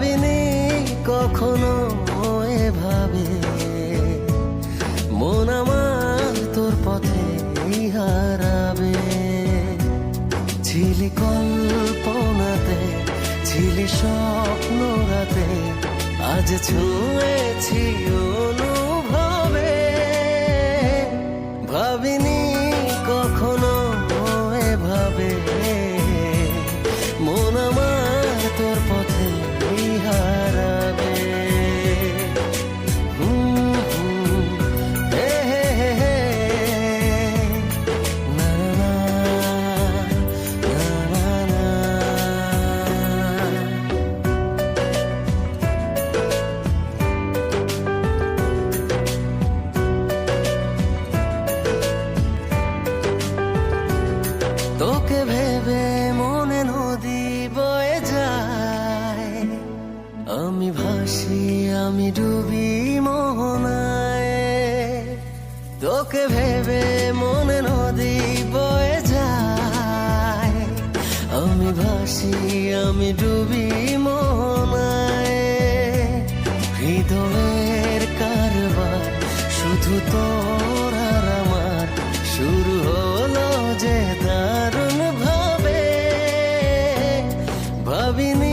ভাবিনি কখনো এভাবে। মন আমার তোর পথে হারাবে। ছিলি কল্পনাতে, ছিলি স্বপ্ন রাতে আজ ছুঁয়েছি অনুভবে। ভাবিনি কখনো এভাবে। মন আমার তোর আমি ভাসি, আমি ডুবি মোহনায়। তোকে ভেবে মনে নদী বয়ে যায়। আমি ভাসি, আমি ডুবি মোহনায়। হৃদয়ের কারবার, শুধু তো শুরু যে ভাবে। ভাবিনি